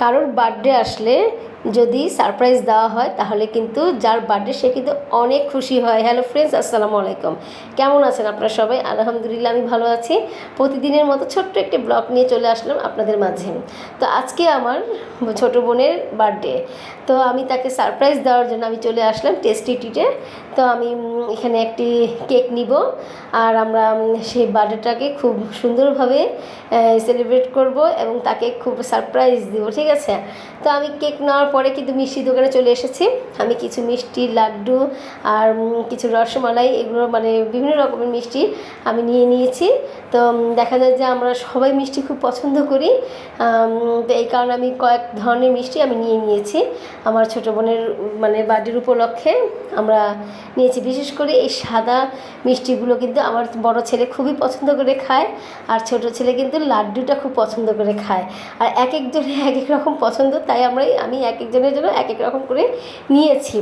কারোর বার্থডে আসলে যদি সারপ্রাইজ দেওয়া হয়, তাহলে কিন্তু যার বার্থডে সে কিন্তু অনেক খুশি হয়। হ্যালো ফ্রেন্ডস আসসালামু আলাইকুম। কেমন আছেন আপনারা সবাই? আলহামদুলিল্লাহ, আমি ভালো আছি। প্রতিদিনের মতো ছোট্ট একটি ব্লগ নিয়ে চলে আসলাম আপনাদের মাঝে। তো আজকে আমার ছোট বোনের বার্থডে তো আমি তাকে সারপ্রাইজ দেওয়ার জন্য আমি চলে আসলাম টেস্টি টিটে তো আমি এখানে একটি কেক নিব। আর আমরা সেই বার্থডেটাকে খুব সুন্দরভাবে সেলিব্রেট করব এবং তাকে খুব সারপ্রাইজ দিব, ঠিক আছে? তো আমি কেক নেওয়ার পরে কিন্তু মিষ্টি দোকানে চলে এসেছি। আমি কিছু মিষ্টি, লাড্ডু আর কিছু রসমালাই, এগুলো মানে বিভিন্ন রকমের মিষ্টি আমি নিয়ে নিয়েছি। তো দেখা যায় যে আমরা সবাই মিষ্টি খুব পছন্দ করি। তো এই কারণে আমি কয়েক ধরনের মিষ্টি আমি নিয়ে নিয়েছি। আমার ছোটো বোনের মানে বার্থডের উপলক্ষে আমরা নিয়েছি। বিশেষ করে এই সাদা মিষ্টিগুলো কিন্তু আমার বড় ছেলে খুবই পছন্দ করে খায় আর ছোট ছেলে কিন্তু লাড্ডুটা খুব পছন্দ করে খায়। আর এক একজনের এক এক রকম পছন্দ, তাই আমরা, আমি এক একজনের জন্য এক এক রকম করে নিয়েছি।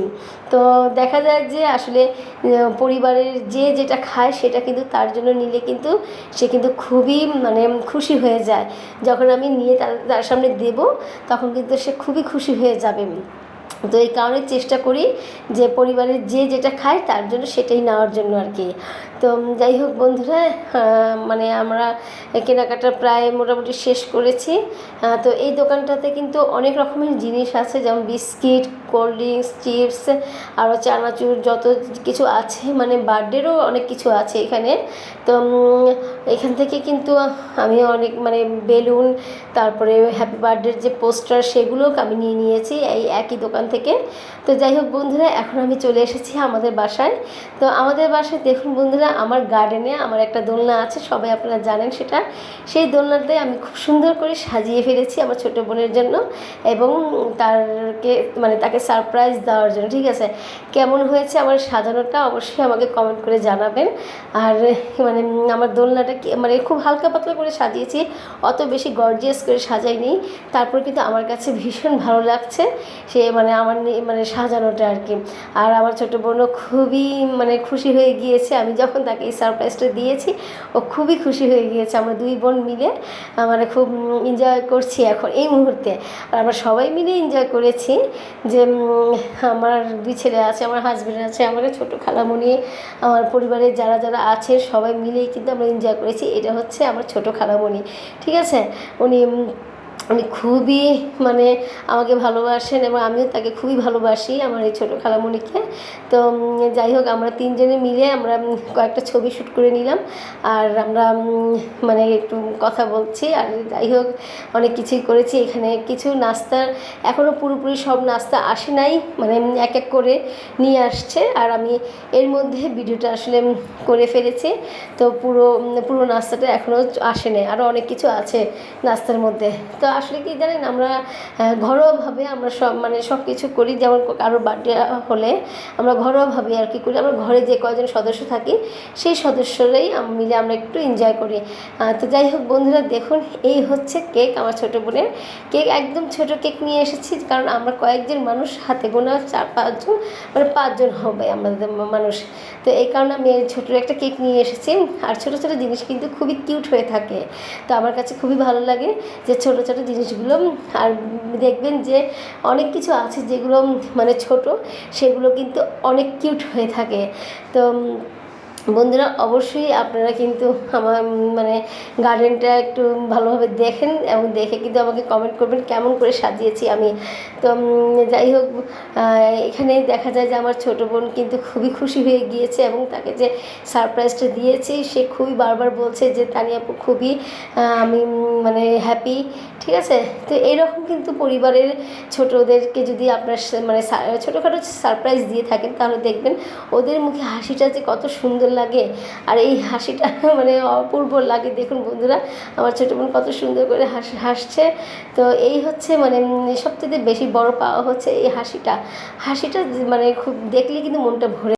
তো দেখা যায় যে আসলে পরিবারের যে যেটা খায় সেটা কিন্তু তার জন্য নিলে কিন্তু সে কিন্তু খুবই মানে খুশি হয়ে যায়। যখন আমি নিয়ে তার তার সামনে দেব, তখন কিন্তু সে খুবই খুশি হয়ে যাবে। তো এই কারণে চেষ্টা করি যে পরিবারের যে যেটা খায় তার জন্য সেটাই নেওয়ার জন্য আর কি। তো যাই হোক বন্ধুরা মানে আমরা কেনাকাটা প্রায় মোটামুটি শেষ করেছি। তো এই দোকানটাতে কিন্তু অনেক রকমের জিনিস আছে, যেমন বিস্কিট, কোল্ড ড্রিঙ্কস, চিপস, আরও চানাচুর যত কিছু আছে মানে বার্থডেরও অনেক কিছু আছে এখানে। তো এখান থেকে কিন্তু আমি অনেক মানে বেলুন, তারপরে হ্যাপি বার্থডের যে পোস্টার সেগুলো আমি নিয়ে নিয়েছি। এই একই দোকান থেকে। তো যাই হোক বন্ধুরা, এখন আমি চলে এসেছি আমাদের বাসায়। তো আমাদের বাসায় দেখুন বন্ধুরা, আমার গার্ডেনে আমার একটা দোলনা আছে, সবাই আপনারা জানেন সেটা। সেই দোলনাতে আমি খুব সুন্দর করে সাজিয়ে ফেলেছি আমার ছোটো বোনের জন্য এবং তারকে মানে তাকে সারপ্রাইজ দেওয়ার জন্য, ঠিক আছে? কেমন হয়েছে আমার সাজানোটা অবশ্যই আমাকে কমেন্ট করে জানাবেন। আর মানে আমার দোলনাটা মানে খুব হালকা পাতলা করে সাজিয়েছি, অত বেশি গর্জিয়াস করে সাজাইনি। তারপর কিন্তু আমার কাছে ভীষণ ভালো লাগছে। সে মানে আমার মানে সাজানোটা আর কি আর আমার ছোটো বোনও খুবই মানে খুশি হয়ে গিয়েছে। আমি যখন তাকে এই সারপ্রাইজটা দিয়েছি, ও খুবই খুশি হয়ে গিয়েছে। আমরা দুই বোন মিলে মানে খুব এনজয় করছি এখন এই মুহূর্তে। আর আমরা সবাই মিলে এনজয় করেছি যে আমার দুই ছেলে আছে, আমার হাজব্যান্ড আছে, আমার ছোটো খালামণি, আমার পরিবারের যারা যারা আছে, সবাই মিলেই কিন্তু আমরা এনজয় করেছি। এটা হচ্ছে আমার ছোটো খালামণি। ঠিক আছে? উনি উনি খুবই মানে আমাকে ভালোবাসেন এবং আমিও তাকে খুবই ভালোবাসি আমার এই ছোটো খালামণিকে। তো যাই হোক, আমরা তিনজনে মিলে আমরা কয়েকটা ছবি শ্যুট করে নিলাম। আর আমরা মানে একটু কথা বলছি। আর যাই হোক, অনেক কিছুই করেছি এখানে। কিছু নাস্তার এখনও পুরোপুরি সব নাস্তা আসে নাই মানে এক এক করে নিয়ে আসছে। আর আমি এর মধ্যে ভিডিওটা আসলে করে ফেলেছি। তো পুরো পুরো নাস্তাটা এখনও আসে নাই। আরও অনেক কিছু আছে নাস্তার মধ্যে। তো আসলে কি জানেন, আমরা ঘরোয়াভাবে আমরা সব মানে সব কিছু করি, যেমন কারোর বার্থডে হলে আমরা ঘরোয়াভাবে আর কি করি। আমরা ঘরে যে কয়জন সদস্য থাকি, সেই সদস্যরাই মিলে আমরা একটু এনজয় করি। তো যাই হোক বন্ধুরা, দেখুন, এই হচ্ছে কেক আমার ছোটো বোনের কেক একদম ছোট কেক নিয়ে এসেছি, কারণ আমরা কয়েকজন মানুষ, হাতে গোনা চার পাঁচজন মানে পাঁচজন হবে আমাদের মানুষ। তো এই কারণে আমি ছোটো একটা কেক নিয়ে এসেছি। আর ছোটো ছোটো জিনিস কিন্তু খুবই কিউট হয়ে থাকে। তো আমার কাছে খুবই ভালো লাগে যে ছোটো ছোটো জিনিসগুলো আর দেখবেন যে অনেক কিছু আছে যেগুলো মানে ছোট, সেগুলো কিন্তু অনেক কিউট হয়ে থাকে। তো বন্ধুরা, অবশ্যই আপনারা কিন্তু আমার মানে গার্ডেনটা একটু ভালোভাবে দেখেন এবং দেখে কিন্তু আমাকে কমেন্ট করবেন কেমন করে সাজিয়েছি আমি। তো যাই হোক এখানে দেখা যায় যে আমার ছোটো বোন কিন্তু খুবই খুশি হয়ে গিয়েছে এবং তাকে যে সারপ্রাইজটা দিয়েছি, সে খুবই বারবার বলছে যে, তানিয়া আপু খুবই আমি মানে হ্যাপি ঠিক আছে? তো এইরকম কিন্তু পরিবারের ছোটদেরকে যদি আপনার মানে ছোটোখাটো সারপ্রাইজ দিয়ে থাকেন, তাহলে দেখবেন ওদের মুখে হাসিটা যে কত সুন্দর লাগে। আর এই হাসিটা মানে অপূর্ব লাগে। দেখুন বন্ধুরা, আমার ছোটো বোন কত সুন্দর করে হাস হাসছে। তো এই হচ্ছে মানে সবথেকে বেশি বড় পাওয়া হচ্ছে এই হাসিটা। হাসিটা মানে খুব দেখলে কিন্তু মনটা ভরে